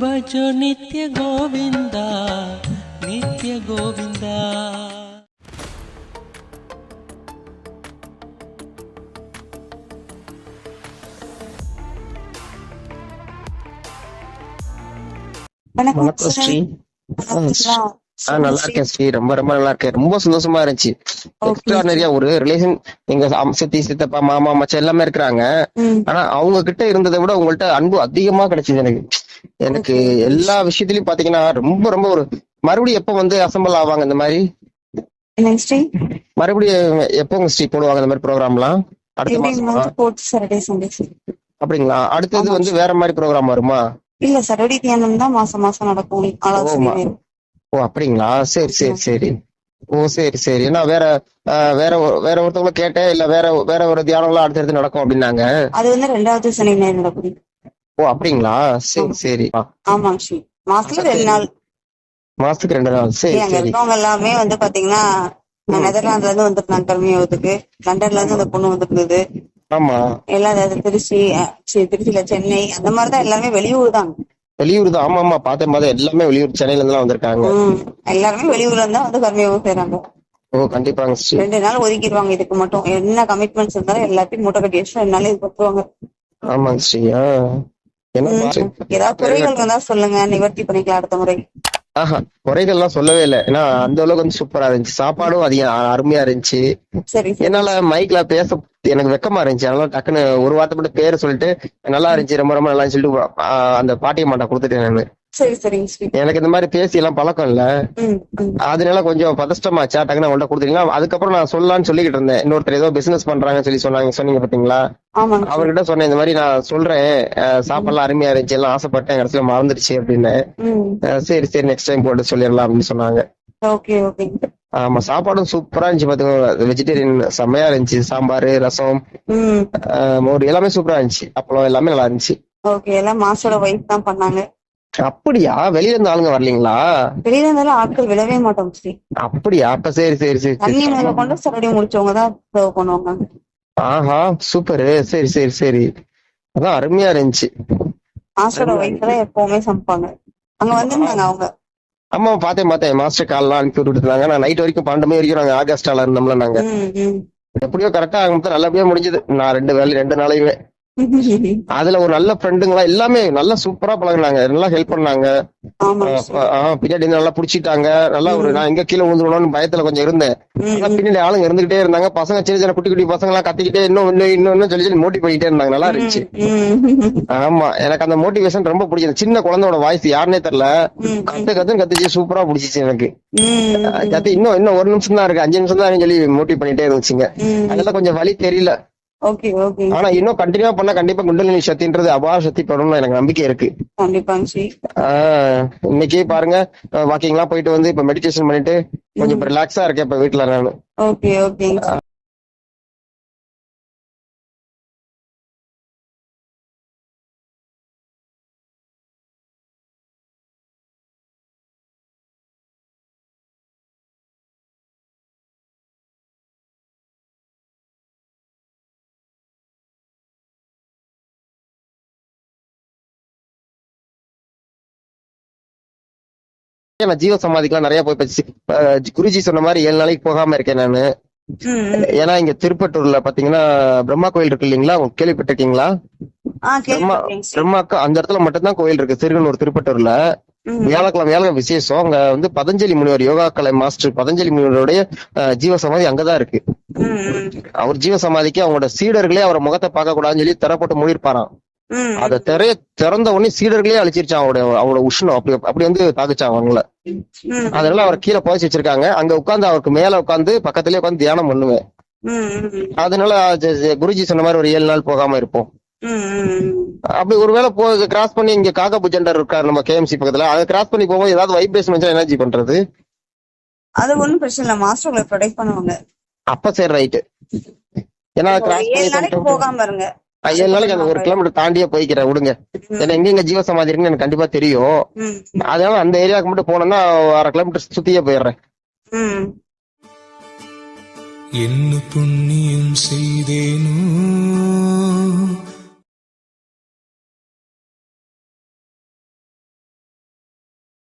भजो नित्य गोविन्दा नित्य गोविन्दा வணக்கம் ஸ்ரீ. ஆஹ் நல்லா இருக்கேன் ஸ்ரீ. ரொம்ப ரொம்ப நல்லா இருக்கேன் ரொம்ப சந்தோஷமா இருந்துச்சு. எக்ஸ்ட்ரானரியா ஒரு ரிலேஷன் எங்க சித்தி சித்தப்பா மாமா மச்சா எல்லாமே இருக்கிறாங்க. ஆனா அவங்க கிட்ட இருந்ததை விட உங்கள்ட்ட அன்பு அதிகமா கிடைச்சது எனக்கு. எனக்கு எல்லா விஷயத்திலயும் பாத்தீங்கன்னா ரொம்ப ரொம்ப ஒரு மறுபடியும் எப்ப வந்து அசம்பிள் ஆவாங்க இந்த மாதிரி? மறுபடியும் எப்போ ஸ்ரீ போடுவாங்க இந்த மாதிரி ப்ரோக்ராம்லாம் அடுத்த எவ்ரி மாசமா? அப்படிங்களா? அடுத்தது. வந்து வேற மாதிரி ப்ரோக்ராம் வருமா? இல்ல சரவடி தியானம் தான் மாசம் மாசம் நடக்கும். ஓ அப்படிங்களா? சரி சரி சரி. ஓ சரி சரி. ஏன்னா வேற வேற வேற ஒருத்தவங்கள கேட்டேன். இல்ல வேற வேற ஒரு தியானம்லாம் அடுத்தடுத்து நடக்கும் அப்படின்னாங்க. அது வந்து ரெண்டாவது சனி நடக்கும். ஓ அப்படிங்களா? சரி சரி. ஆமாங்க ஸ்ரீ மாசத்துல ரெண்டு நாள். மாசத்துக்கு ரெண்டு நாள். சரி அங்க இருக்கவங்க எல்லாமே வந்து பாத்தீங்கன்னா நெதர்லாந்துல இருந்து வந்திருந்தாங்க கர்மியோகத்துக்கு லண்டன்ல இருந்து அந்த பொண்ணு வந்திருந்தது. ஆமா. எல்லாம் அதாவது திருச்சி திருச்சியில சென்னை அந்த மாதிரிதான் எல்லாமே வெளியூர் தான். வெளியூர் தான். ஆமா ஆமா. பார்த்தேன் பார்த்தேன். எல்லாமே வெளியூர் சென்னையில இருந்து வந்திருக்காங்க எல்லாருமே வெளியூர்ல இருந்தா வந்து கர்மியோகம் செய்றாங்க. ஓ கண்டிப்பாங்க ஸ்ரீ ரெண்டு நாள் ஒதுக்கிடுவாங்க இதுக்கு மட்டும். என்ன கமிட்மெண்ட்ஸ் இருந்தாலும் எல்லாத்தையும் மூட்டை கட்டி வச்சு ரெண்டு நாள் இது பத்துவாங்க ஆமாங்க ஸ்ரீ ஆ. என்ன பாரு. ஏதாவது குறைகள் இருந்தா சொல்லுங்க நிவர்த்தி பண்ணிக்கலாம் அடுத்த முறை. ஆஹா குறைகள்லாம் சொல்லவே இல்லை. ஏன்னா அந்த அளவுக்கு வந்து சூப்பரா இருந்துச்சு. சாப்பாடும் அதிகம் அருமையா இருந்துச்சு. என்னால மைக்ல பேச எனக்கு வெக்கமா இருந்துச்சு. அதனால டக்குன்னு ஒரு வார்த்தை மட்டும் பேரை சொல்லிட்டு நல்லா இருந்துச்சு ரொம்ப ரொம்ப நல்லா சொல்லிட்டு அந்த பாட்டிய மாட்டா கொடுத்துட்டேன் நானு. சரி சரிங்க ஸ்ரீ. எனக்கு இந்த மாதிரி பேசி எல்லாம் பழக்கம் இல்ல. அதனால கொஞ்சம் பதஷ்டமாச்சா டக்குன்னு அவங்கள்ட்ட கொடுத்துட்டீங்களா? அதுக்கப்புறம் நான் சொல்லலாம்னு சொல்லிக்கிட்டு இருந்தேன். இன்னொருத்தர் ஏதோ பிசினஸ் பண்றாங்கன்னு சொல்லி சொன்னாங்க சொன்னீங்க பாத்தீங்களா. அவர்கிட்ட சொன்னேன் இந்த மாதிரி நான் சொல்றேன். சாப்பாடுலாம் அருமையா இருந்துச்சு எல்லாம் ஆசைப்பட்டேன் கடைசியில மறந்துடுச்சு அப்படின்னு. சரி சரி நெக்ஸ்ட் டைம் போட்டு சொல்லிடலாம் அப்படின்னு சொன்னாங்க. Okay okay. ஆமா சாப்பாடும் சூப்பரா இருந்துச்சு பாத்துக்கோங்க. வெஜிடேரியன் செம்மையா இருந்துச்சு. சாம்பார் ரசம் மோர் எல்லாமே சூப்பரா இருந்துச்சு. அப்பளம் எல்லாமே நல்லா இருந்துச்சு. ஓகே எல்லாம் மாசோட ஒய்ஃப் தான் பண்ணாங்க. அப்படியா? வெளியில இருந்து ஆளுங்க வரலீங்களா? வெளியில இருந்தாலும் ஆட்கள் விடவே மாட்டோம் ஸ்ரீ. அப்படியா? அப்ப சரி சரி சரி தண்ணி மேல கொண்டு சரடி முடிச்சவங்க தான் சர்வ் பண்ணுவாங்க. ஆஹா சூப்பர். சரி சரி சரி. அதான் அருமையா இருந்துச்சு. மாசோட ஒய்ஃப் தான் எப்பவுமே சமைப்பாங்க. அங்க வந்திருந்தாங்க அவங்க. ஆமா பார்த்தேன் பார்த்தேன் மாஸ்டர் கால்லாம் அனுப்பி விட்டுருந்தாங்க நான் நைட் வரைக்கும் பன்னெண்டு மணி வரைக்கும் நாங்க ஆகஸ்டால இருந்தோம்ல நாங்க. எப்படியோ கரெக்டா மொத்தம் நல்லபடியா முடிஞ்சது. நான் ரெண்டு வேலை ரெண்டு நாளையுமே அதுல ஒரு நல்ல ஃப்ரெண்டுங்களா எல்லாமே நல்லா சூப்பரா பழகுனாங்க. நல்லா ஹெல்ப் பண்ணாங்க. பின்னாடி நல்லா புடிச்சிட்டாங்க. நல்லா ஒரு நான் எங்க கீழே விழுந்துடணும்னு பயத்துல கொஞ்சம் இருந்தேன். பின்னாடி ஆளுங்க இருந்துகிட்டே இருந்தாங்க. பசங்க சின்ன சின்ன குட்டி குட்டி பசங்க எல்லாம் கத்திக்கிட்டே இன்னும் இன்னும் இன்னும் சொல்லி சொல்லி மோட்டிவ் பண்ணிட்டே இருந்தாங்க. நல்லா இருந்துச்சு. ஆமா. எனக்கு அந்த மோட்டிவேஷன் ரொம்ப பிடிச்சது சின்ன குழந்தையோட வாய்ஸ் யாருன்னே தெரியல. கத்து கத்துன்னு கத்துச்சு. சூப்பரா பிடிச்சிச்சு எனக்கு. கத்து இன்னும் இன்னும் ஒரு நிமிஷம் தான் இருக்கு. அஞ்சு நிமிஷம் தான் சொல்லி மோட்டிவ் பண்ணிட்டே இருந்துச்சுங்க. அதெல்லாம் கொஞ்சம் வழி தெரியல. ஆனா இன்னும் கண்டினியூ பண்ணா கண்டிப்பா குண்டலினி சக்தின்றது அபார சக்தி பெறணும்னு எனக்கு நம்பிக்கை இருக்கு. இன்னைக்கு பாருங்க வாக்கிங் எல்லாம் போயிட்டு வந்து இப்ப மெடிடேஷன் பண்ணிட்டு கொஞ்சம் ரிலாக்ஸா இருக்கேன் இப்ப வீட்டுல நானு. நான் ஜீவ சமாதிக்கெல்லாம் நிறைய போய் பச்சு குருஜி சொன்ன மாதிரி ஏழு நாளைக்கு போகாம இருக்கேன் நானு. ஏன்னா இங்க திருப்பட்டூர்ல பாத்தீங்கன்னா பிரம்மா கோயில் இருக்கு இல்லைங்களா? கேள்விப்பட்டிருக்கீங்களா. பிரம்மாக்கு அந்த இடத்துல மட்டும்தான் கோயில் இருக்கு சிறுகனூர் திருப்பட்டூர்ல வியாழக்கிழமை வியாழக்கிழமை விசேஷம். அங்க வந்து பதஞ்சலி முனிவர் யோகா கலை மாஸ்டர் பதஞ்சலி முனிவருடைய ஜீவ சமாதி அங்கதான் இருக்கு. அவர் ஜீவ சமாதிக்கு அவங்களோட சீடர்களே அவர் முகத்தை பார்க்க கூடாதுன்னு சொல்லி திரை போட்டு மூடிருப்பாராம் அத திரைய திறந்த உடனே சீடர்களே அழிச்சிருச்சான் அவரோட அவரோட உஷ்ணம். அப்படி அப்படி வந்து தாக்குச்சான் அவங்கள. அதனால அவர் கீழே புதைச்சு வச்சிருக்காங்க. அங்க உட்கார்ந்து அவருக்கு மேல உட்கார்ந்து பக்கத்துலயே உட்கார்ந்து தியானம் பண்ணுவேன். அதனால குருஜி சொன்ன மாதிரி ஒரு ஏழு நாள் போகாம இருப்போம். அப்படி ஒருவேளை போ கிராஸ் பண்ணி இங்க காக்கா புஜெண்டர் இருக்காரு நம்ம கேஎம்சி பக்கத்துல. அதை கிராஸ் பண்ணி போகும்போது ஏதாவது வைப்ரேஷன் வச்சா எனர்ஜி பண்றது? அது ஒண்ணும் பிரச்சனை இல்ல. மாஸ்டர் உங்களை ப்ரொடெக்ட் பண்ணுவாங்க. அப்ப சரி ரைட்டு ஏன்னா கிராஸ் பண்ணி போகாம இருங்க. ஏழு நாளைக்கு அந்த ஒரு கிலோமீட்டர் தாண்டியே போய்க்கிறேன் விடுங்க. ஏன்னா எங்க எங்க ஜீவ சமாதி இருக்குன்னு எனக்கு கண்டிப்பா தெரியும். அதனால அந்த ஏரியாவுக்கு மட்டும் போனோம்னா அரை கிலோமீட்டர் சுத்தியே போயிடுறேன். ம். என்ன புண்ணியம் செய்தேனோ?